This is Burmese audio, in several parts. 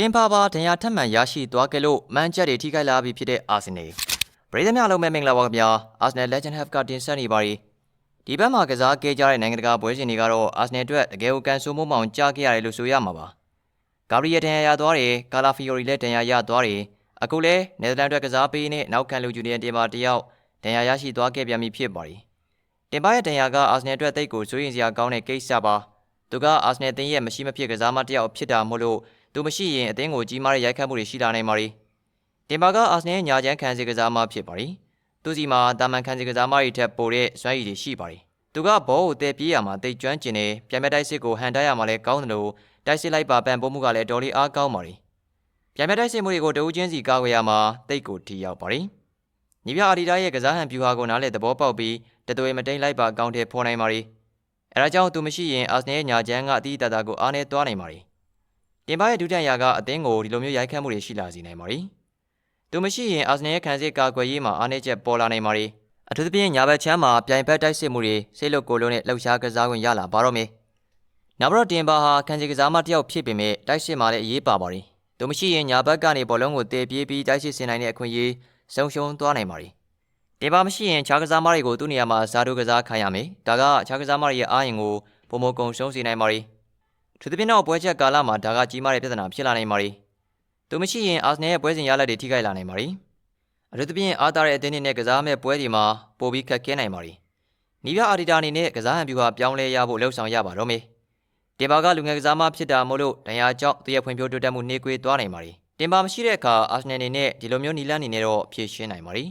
တင်ပါပါဒဏ်ရာထပ်မံရရှိသွားခဲ့လို့မန်ချက်တွေထိခိုက်လာပြီဖြစ်တဲ့အာဆင်နယ်ပရိသတ်များလုံးပဲမင်္ဂလာပါခင်ဗျာအာဆင်နယ် Legend Have ကတင်ဆက်နေပါရီဒီဘက်မှာကစားခဲ့ကြတဲ့နိုင်ငံတကာပွဲစဉ်တွေကတော့အာဆင်နယ်အတွက်တကယ်ကိုကန်ဆူမိုးမောင်ကြားခဲ့ရတယ်လို့ဆိုရမှာပါဂါဘရီယယ်ဒဏ်ရာရသွားတယ်ကာလာဖီယိုရီလည်းဒဏ်ရာရသွားတယ်အခုလဲနယ်သာလန်အတွက်ကစားပေးနဲ့နောက်ခံလူဂျူနီယန်တင်ပါတယောက်ဒဏ်ရာရရှိသွားခဲ့ပြန်ပြီဖြစ်ပါရီတင်ပါရဲ့ဒဏ်ရာကအာဆင်နယ်အတွက်တိတ်ကိုစိုးရင်စရာကောင်းတဲ့ကိစ္စပါသူကအာဆင်နယ်တင်းရဲ့မရှိမဖြစ်ကစားမတယောက်ဖြစ်တာမို့လို့ သူမရှိရင်အသင်းကိုကြီးမားတဲ့ရိုက်ခတ်မှုတွေရှိလာနိုင်ပါ ರಿ တင်ပါကအာဆင်ရဲ့ညာချမ်းခံစီကစားမဖြစ်ပါ ರಿ သူစီမှာတာမန်ခံစီကစားမတွေထက်ပိုတဲ့စွမ်းရည်တွေရှိပါ ರಿ သူကဘောကိုတဲပြေးရမှာတိတ်ကျွမ်းကျင်တယ်ပြန်မဲ့တိုက်စစ်ကိုဟန်တိုက်ရမှာလည်းကောင်းတယ်လို့တိုက်စစ်လိုက်ပါပန်ပိုးမှုကလည်းတော်လေးအားကောင်းပါ ರಿ ပြန်မဲ့တိုက်စစ်မှုတွေကိုတဦးချင်းစီကာကွယ်ရမှာတိတ်ကိုထီရောက်ပါ ರಿ ညီပြအာဒီတာရဲ့ကစားဟန်ဖြူဟာကိုနားလေသဘောပေါက်ပြီးတသွေမတိန်လိုက်ပါကောင်းတဲ့ဖော်နိုင်ပါ ರಿ အဲဒါကြောင့်သူမရှိရင်အာဆင်ရဲ့ညာချမ်းကအတီးတတာကိုအားနေသွားနိုင်ပါ ರಿ ပြင်ပရဲ့ဒုတိယရာကအသင်းကိုဒီလိုမျိုးရိုက်ခတ်မှုတွေရှိလာစေနိုင်ပါ रे သူမရှိရင်အာဆင်နယ်ရဲ့ခံစစ်ကာကွယ်ရေးမှာအားနည်းချက်ပေါ်လာနိုင်ပါ रे အထူးသဖြင့်ညာဘက်ချမ်းမှာပြိုင်ဘက်တိုက်စစ်မှုတွေဆေးလုတ်ကိုလုံးနဲ့လှုပ်ရှားကစားခွင့်ရလာပါတော့မယ်နောက်တော့တင်ပါဟာခံစစ်ကစားမတယောက်ဖြစ်ပေမဲ့တိုက်စစ်မှာလည်းအရေးပါပါ रे သူမရှိရင်ညာဘက်ကနေဘောလုံးကိုတည်ပြေးပြီးတိုက်စစ်ဆင်နိုင်တဲ့အခွင့်အရေးဆုံးရှုံးသွားနိုင်ပါ रे တင်ပါမရှိရင်ခြားကစားမတွေကိုသူ့နေရာမှာဇာတုကစားခိုင်းရမယ်ဒါကခြားကစားမတွေရဲ့အားရင်ကိုပုံမကုံရှုံးစေနိုင်ပါ रे ထူးသဖြင့်တော့ပွဲချက်ကာလမှာဒါကကြီးမားတဲ့ပြဿနာဖြစ်လာနိုင်ပါ रे သူမရှိရင်အာဆနယ်ရဲ့ပွဲစဉ်ရလဒ်တွေထိခိုက်လာနိုင်ပါ रे အထူးသဖြင့်အာသာရဲ့အသင်းနဲ့ကစားမဲ့ပွဲတွေမှာပိုပြီးခက်ခဲနိုင်ပါ रे နီးပြအာဒီတာအနေနဲ့ကစားဟန်ပြူဟာပြောင်းလဲရဖို့လှုံ့ဆော်ရပါတော့မယ်တင်ပါကလူငယ်ကစားမဖြစ်တာမို့လို့ဒဏ်ရာကြောင့်သူရဲ့ဖွံ့ဖြိုးတိုးတက်မှုနှေးကွေးသွားနိုင်ပါ रे တင်ပါမရှိတဲ့အခါအာဆနယ်အနေနဲ့ဒီလိုမျိုးနီလန်းအနေနဲ့တော့ဖြည့်ရှင်းနိုင်ပါ रे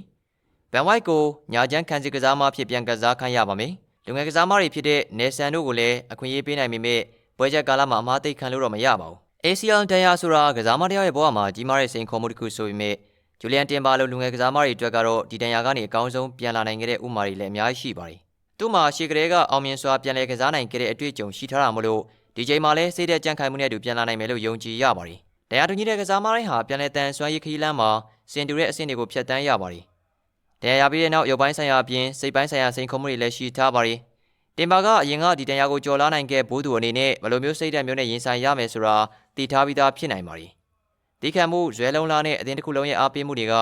ဗန်ဝိုက်ကိုညာချမ်းခန်းစီကစားမဖြစ်ပြန်ကစားခန့်ရပါမယ်လူငယ်ကစားမတွေဖြစ်တဲ့နေဆန်တို့ကိုလည်းအခွင့်အရေးပေးနိုင်ပေမဲ့ ပွဲချက်ကာလမှာအမားသိပ်ခံလို့တော့မရပါဘူး။ ACL တန်ရာဆိုတာကစားမတရားရဲ့ဘဝမှာကြီးမားတဲ့စိန်ခေါ်မှုတစ်ခုဆိုပေမဲ့ဂျူလီယန်တင်ပါလိုလူငယ်ကစားမတွေအတွက်ကတော့ဒီတန်ရာကနေအကောင်းဆုံးပြန်လာနိုင်ခဲ့တဲ့ဥမာတွေလည်းအများကြီးရှိပါတယ်။သူ့မှာရှေ့ကလေးကအောင်မြင်စွာပြန်လည်ကစားနိုင်ခဲ့တဲ့အတွေ့အကြုံရှိထားတာမို့လို့ဒီချိန်မှာလည်းစိတ်သက်ကြံ့ခိုင်မှုနဲ့အတူပြန်လာနိုင်မယ်လို့ယုံကြည်ရပါတယ်။တရားတူညီတဲ့ကစားမတိုင်းဟာပြန်လည်တန်ဆွမ်းရေးခရီးလမ်းမှာစင်တူတဲ့အဆင့်တွေကိုဖြတ်တန်းရပါတယ်။တရားရပြီးတဲ့နောက်ရုပ်ပိုင်းဆိုင်ရာအပြင်စိတ်ပိုင်းဆိုင်ရာစိန်ခေါ်မှုတွေလည်းရှိထားပါတယ်။ တင်ပါကအရင်ကဒီတန်ရာကိုကြော်လာနိုင်ခဲ့ဘိုးသူအနေနဲ့ဘယ်လိုမျိုးစိတ်ဓာတ်မျိုးနဲ့ရင်ဆိုင်ရမယ်ဆိုတာတည်ထားပြီးသားဖြစ်နိုင်ပါတယ်။ဒီခံမှုဇွဲလုံးလားနဲ့အသင်းတစ်ခုလုံးရဲ့အားပေးမှုတွေက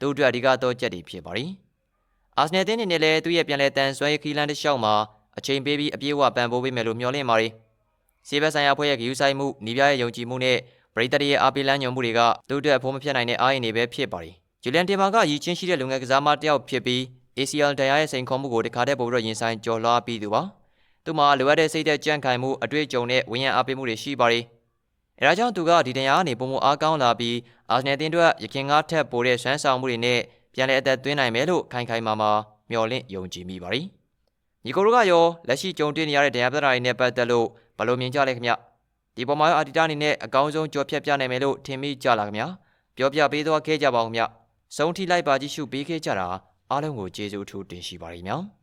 သူ့အတွက်အဓိကတော့ချက်တွေဖြစ်ပါတယ်။အာဆင်နယ်အသင်းအနေနဲ့လည်းသူ့ရဲ့ပြန်လည်တန်ဆွမ်းရေးခီးလန်းတစ်လျှောက်မှာအချိန်ပေးပြီးအပြေးအဝပံ့ပိုးပေးမယ်လို့မျှော်လင့်ပါတယ်။စီးဘက်ဆိုင်ရာဖွဲ့ရဲ့ဂရုစိုက်မှု၊နီးပြရဲ့ယုံကြည်မှုနဲ့ပရိသတ်ရဲ့အားပေးလမ်းညွှန်မှုတွေကသူ့အတွက်အဖို့မဖြစ်နိုင်တဲ့အားရည်တွေပဲဖြစ်ပါတယ်။ဂျူလီယန်တင်ပါကရည်ချင်းရှိတဲ့လူငယ်ကစားမတစ်ယောက်ဖြစ်ပြီး ACL ဒဏ်ရာရဲ့စိန်ခေါ်မှုကိုတခါတည်းပို့ပြီးတော့ရင်ဆိုင်ကျော်လွှားပြီးသူပါ။သူမှာလိုအပ်တဲ့စိတ်သက်ကြံ့ခိုင်မှုအတွေ့အကြုံနဲ့ဝိညာဉ်အားပေးမှုတွေရှိပါတယ်။အဲဒါကြောင့်သူကဒီတန်ရာကနေပုံမအားကောင်းလာပြီးအာဆင်နယ်တင်တို့ရခင်ကထက်ပိုတဲ့ဆွမ်းဆောင်မှုတွေနဲ့ပြန်လည်အသက်သွင်းနိုင်မယ်လို့ခိုင်ခိုင်မာမာမျှော်လင့်ယုံကြည်မိပါတယ်။ညီကိုတို့ကရောလက်ရှိကြုံတွေ့နေရတဲ့ဒဏ်ရာပြဿနာတွေနဲ့ပတ်သက်လို့ဘယ်လိုမြင်ကြလဲခင်ဗျ။ဒီပေါ်မှာအာဒီတာအနေနဲ့အကောင်းဆုံးကြော်ဖြတ်ပြနိုင်မယ်လို့ထင်မိကြလားခင်ဗျာ။ပြောပြပေးသွားခဲ့ကြပါဦးခင်ဗျ။ဆုံးထိလိုက်ပါကြည့်ရှုပေးခဲ့ကြတာ အားလုံးကိုကျေးဇူးအထူးတင်ရှိပါတယ်ခင်ဗျာ။